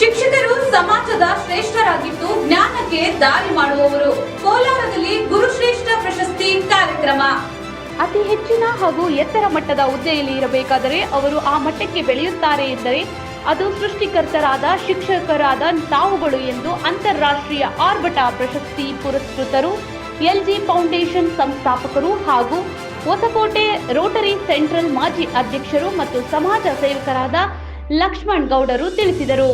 ಶಿಕ್ಷಕರು ಸಮಾಜದ ಶ್ರೇಷ್ಠರಾಗಿದ್ದು ಜ್ಞಾನಕ್ಕೆ ದಾರಿ ಮಾಡುವವರು. ಕೋಲಾರದಲ್ಲಿ ಗುರುಶ್ರೇಷ್ಠ ಪ್ರಶಸ್ತಿ ಕಾರ್ಯಕ್ರಮ. ಅತಿ ಹೆಚ್ಚಿನ ಹಾಗೂ ಎತ್ತರ ಮಟ್ಟದ ಹುದ್ದೆಯಲ್ಲಿ ಇರಬೇಕಾದರೆ ಅವರು ಆ ಮಟ್ಟಕ್ಕೆ ಬೆಳೆಯುತ್ತಾರೆ ಎಂದರೆ ಅದು ಸೃಷ್ಟಿಕರ್ತರಾದ, ಶಿಕ್ಷಕರಾದ ತಾವುಗಳು ಎಂದು ಅಂತಾರಾಷ್ಟ್ರೀಯ ಆರ್ಭಟ ಪ್ರಶಸ್ತಿ ಪುರಸ್ಕೃತರು, ಎಲ್ಜಿ ಫೌಂಡೇಶನ್ ಸಂಸ್ಥಾಪಕರು ಹಾಗೂ ಹೊಸಕೋಟೆ ರೋಟರಿ ಸೆಂಟ್ರಲ್ ಮಾಜಿ ಅಧ್ಯಕ್ಷರು ಮತ್ತು ಸಮಾಜ ಸೇವಕರಾದ ಲಕ್ಷ್ಮಣ್ ಗೌಡರು ತಿಳಿಸಿದರು.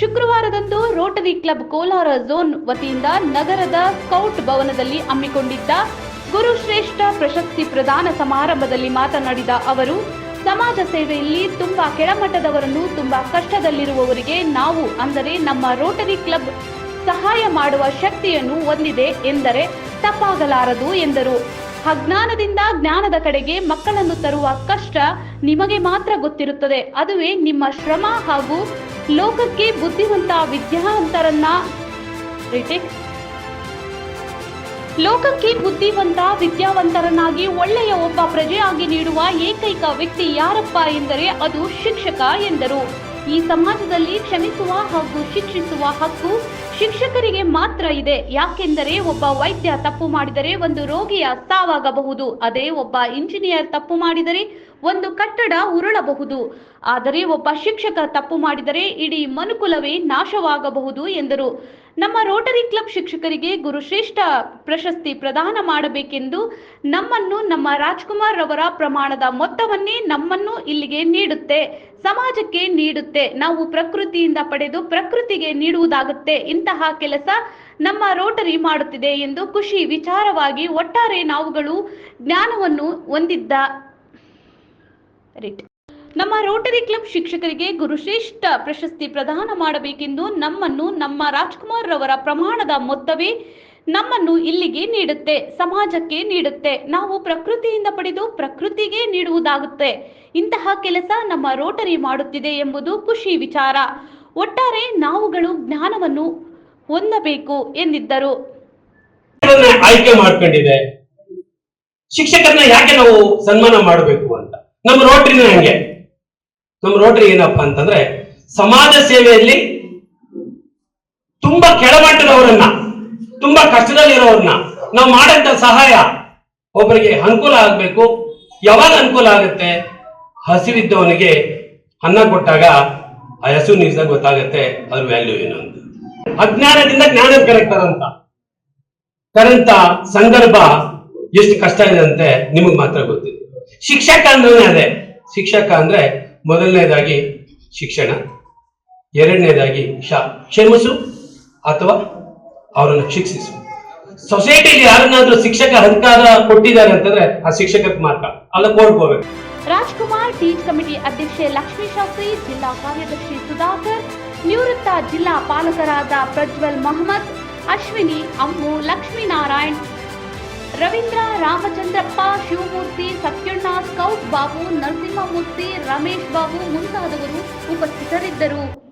ಶುಕ್ರವಾರದಂದು ರೋಟರಿ ಕ್ಲಬ್ ಕೋಲಾರ ಝೋನ್ ವತಿಯಿಂದ ನಗರದ ಸ್ಕೌಟ್ ಭವನದಲ್ಲಿ ಹಮ್ಮಿಕೊಂಡಿದ್ದ ಗುರುಶ್ರೇಷ್ಠ ಪ್ರಶಸ್ತಿ ಪ್ರದಾನ ಸಮಾರಂಭದಲ್ಲಿ ಮಾತನಾಡಿದ ಅವರು, ಸಮಾಜ ಸೇವೆಯಲ್ಲಿ ತುಂಬಾ ಕೆಳಮಟ್ಟದವರನ್ನು ತುಂಬಾ ಕಷ್ಟದಲ್ಲಿರುವವರಿಗೆ ನಾವು ಅಂದರೆ ನಮ್ಮ ರೋಟರಿ ಕ್ಲಬ್ ಸಹಾಯ ಮಾಡುವ ಶಕ್ತಿಯನ್ನು ಹೊಂದಿದೆ ಎಂದರೆ ತಪ್ಪಾಗಲಾರದು ಎಂದರು. ಅಜ್ಞಾನದಿಂದ ಜ್ಞಾನದ ಕಡೆಗೆ ಮಕ್ಕಳನ್ನು ತರುವ ಕಷ್ಟ ನಿಮಗೆ ಮಾತ್ರ ಗೊತ್ತಿರುತ್ತದೆ. ಅದುವೇ ನಿಮ್ಮ ಶ್ರಮ ಹಾಗೂ ಲೋಕಕ್ಕೆ ಬುದ್ಧಿವಂತ ವಿದ್ಯಾವಂತರನ್ನ ಲೋಕಕ್ಕೆ ಬುದ್ಧಿವಂತ ವಿದ್ಯಾವಂತರನ್ನಾಗಿ ಒಳ್ಳೆಯ ಒಬ್ಬ ಪ್ರಜೆಯಾಗಿ ನೀಡುವ ಏಕೈಕ ವ್ಯಕ್ತಿ ಯಾರಪ್ಪ ಎಂದರೆ ಅದು ಶಿಕ್ಷಕ ಎಂದರು. ಈ ಸಮಾಜದಲ್ಲಿ ಕ್ಷಮಿಸುವ ಹಾಗೂ ಶಿಕ್ಷಿಸುವ ಹಕ್ಕು ಶಿಕ್ಷಕರಿಗೆ ಮಾತ್ರ ಇದೆ. ಯಾಕೆಂದರೆ ಒಬ್ಬ ವೈದ್ಯ ತಪ್ಪು ಮಾಡಿದರೆ ಒಂದು ರೋಗಿಯ ಸಾವಾಗಬಹುದು ಅದೇ ಒಬ್ಬ ಇಂಜಿನಿಯರ್ ತಪ್ಪು ಮಾಡಿದರೆ ಒಂದು ಕಟ್ಟಡ ಉರುಳಬಹುದು. ಆದರೆ ಒಬ್ಬ ಶಿಕ್ಷಕ ತಪ್ಪು ಮಾಡಿದರೆ ಇಡೀ ಮನುಕುಲವೇ ನಾಶವಾಗಬಹುದು ಎಂದರು. ನಮ್ಮ ರೋಟರಿ ಕ್ಲಬ್ ಶಿಕ್ಷಕರಿಗೆ ಗುರುಶ್ರೇಷ್ಠ ಪ್ರಶಸ್ತಿ ಪ್ರದಾನ ಮಾಡಬೇಕೆಂದು ನಮ್ಮನ್ನು ನಮ್ಮ ರಾಜ್ಕುಮಾರ್ ರವರ ಪ್ರಮಾಣದ ಮೊತ್ತವನ್ನೇ ನಮ್ಮನ್ನು ಇಲ್ಲಿಗೆ ನೀಡುತ್ತೆ. ಸಮಾಜಕ್ಕೆ ನೀಡುತ್ತೆ. ನಾವು ಪ್ರಕೃತಿಯಿಂದ ಪಡೆದು ಪ್ರಕೃತಿಗೆ ನೀಡುವುದಾಗುತ್ತೆ. ಇಂತಹ ಕೆಲಸ ನಮ್ಮ ರೋಟರಿ ಮಾಡುತ್ತಿದೆ ಎಂದು ಖುಷಿ ವಿಚಾರವಾಗಿ ಒಟ್ಟಾರೆ ನಾವುಗಳು ಜ್ಞಾನವನ್ನು ಹೊಂದಿದ್ದ ನಮ್ಮ ರೋಟರಿ ಕ್ಲಬ್ ಶಿಕ್ಷಕರಿಗೆ ಗುರುಶ್ರೇಷ್ಠ ಪ್ರಶಸ್ತಿ ಪ್ರದಾನ ಮಾಡಬೇಕೆಂದು ನಮ್ಮನ್ನು ನಮ್ಮ ರಾಜ್ಕುಮಾರ್ ರವರ ಪ್ರಮಾಣದ ಮೊತ್ತವೇ ನಮ್ಮನ್ನು ಇಲ್ಲಿಗೆ ನೀಡುತ್ತೆ, ಸಮಾಜಕ್ಕೆ ನೀಡುತ್ತೆ. ನಾವು ಪ್ರಕೃತಿಯಿಂದ ಪಡೆದು ಪ್ರಕೃತಿಗೆ ನೀಡುವುದಾಗುತ್ತೆ. ಇಂತಹ ಕೆಲಸ ನಮ್ಮ ರೋಟರಿ ಮಾಡುತ್ತಿದೆ ಎಂಬುದು ಖುಷಿ ವಿಚಾರ. ಒಟ್ಟಾರೆ ನಾವುಗಳು ಜ್ಞಾನವನ್ನು ಹೊಂದಬೇಕು ಎಂದಿದ್ದರು. ಆಯ್ಕೆ ಮಾಡ್ಕೊಂಡಿದೆ. ಶಿಕ್ಷಕರನ್ನ ಯಾಕೆ ನಾವು ಸನ್ಮಾನ ಮಾಡಬೇಕು ಅಂತ? ನಮ್ಮ ರೋಟರಿನ ಹಂಗೆ. ನಮ್ಮ ರೋಟರಿ ಏನಪ್ಪಾ ಅಂತಂದ್ರೆ, ಸಮಾಜ ಸೇವೆಯಲ್ಲಿ ತುಂಬಾ ಕೆಳಮಟ್ಟದವರನ್ನ ತುಂಬಾ ಕಷ್ಟದಲ್ಲಿರೋರನ್ನ ನಾವು ಮಾಡಂತ ಸಹಾಯ ಒಬ್ಬರಿಗೆ ಅನುಕೂಲ ಆಗ್ಬೇಕು. ಯಾವಾಗ ಅನುಕೂಲ ಆಗುತ್ತೆ? ಹಸಿವಿದ್ದವನಿಗೆ ಅನ್ನ ಕೊಟ್ಟಾಗ ಆ ಹಸು ನಿಜ ಗೊತ್ತಾಗತ್ತೆ ಅದ್ರ ವ್ಯಾಲ್ಯೂ ಏನು ಅಂತ. ಅಜ್ಞಾನದಿಂದ ಜ್ಞಾನ ಕರೆಕ್ಟರಂತ ಕರೆಂತ ಸಂದರ್ಭ ಎಷ್ಟು ಕಷ್ಟ ಇದೆ ಅಂತೆ ನಿಮಗ್ ಮಾತ್ರ ಗೊತ್ತಿದೆ ಶಿಕ್ಷಕ ಅಂದ್ರೆ ಅದೇ. ಶಿಕ್ಷಕ ಅಂದ್ರೆ ಮೊದಲನೇದಾಗಿ ಶಿಕ್ಷಣ, ಎರಡನೇದಾಗಿ ಶ, ಕ್ಷಮಿಸು ಅಥವಾ ಅವರನ್ನು ಶಿಕ್ಷಿಸು. ಸೊಸೈಟಿಲಿ ಯಾರನ್ನಾದ್ರೂ ಶಿಕ್ಷಕ ಅಧಿಕಾರ ಕೊಟ್ಟಿದ್ದಾರೆ ಅಂತಂದ್ರೆ ಆ ಶಿಕ್ಷಕಕ್ಕೆ ಮಾತ್ರ. ಅಲ್ಲ ಕೋರ್ಟ್ ರಾಜ್ಕುಮಾರ್ ಟೀಚ್ ಕಮಿಟಿ ಅಧ್ಯಕ್ಷೆ ಲಕ್ಷ್ಮೀ ಶಾಸ್ತ್ರಿ, ಜಿಲ್ಲಾ ಕಾರ್ಯದರ್ಶಿ ಸುಧಾಕರ್, ನಿವೃತ್ತ ಜಿಲ್ಲಾ ಪಾಲಕರಾದ ಪ್ರಜ್ವಲ್ ಮಹಮ್ಮದ್, ಅಶ್ವಿನಿ ಅಮ್ಮು ಲಕ್ಷ್ಮೀನಾರಾಯಣ್, ರವೀಂದ್ರ ರಾಮಚಂದ್ರಪ್ಪ, ಶಿವಮೂರ್ತಿ ಸತ್ಯಣ್ಣ, ಸ್ಕೌಟ್ ಬಾಬು, ನರಸಿಂಹಮೂರ್ತಿ, ರಮೇಶ್ ಬಾಬು ಮುಂತಾದವರು ಉಪಸ್ಥಿತರಿದ್ದರು.